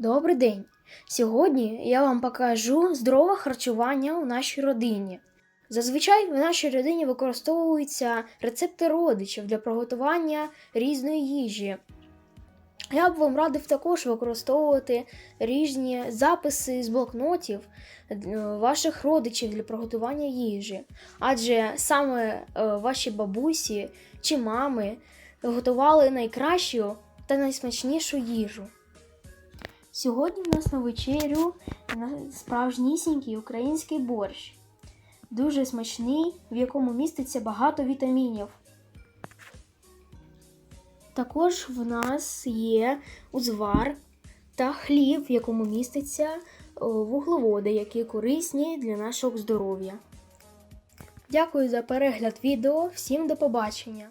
Добрий день! Сьогодні я вам покажу здорове харчування у нашій родині. Зазвичай в нашій родині використовуються рецепти родичів для приготування різної їжі. Я б вам радив також використовувати різні записи з блокнотів е, ваших родичів для приготування їжі, адже саме е, ваші бабусі чи мами готували найкращу та найсмачнішу їжу. Сьогодні в нас на вечерю справжнісінький український борщ. Дуже смачний, в якому міститься багато вітамінів. Також в нас є узвар та хліб, в якому міститься вуглеводи, які корисні для нашого здоров'я. Дякую за перегляд відео. Всім до побачення!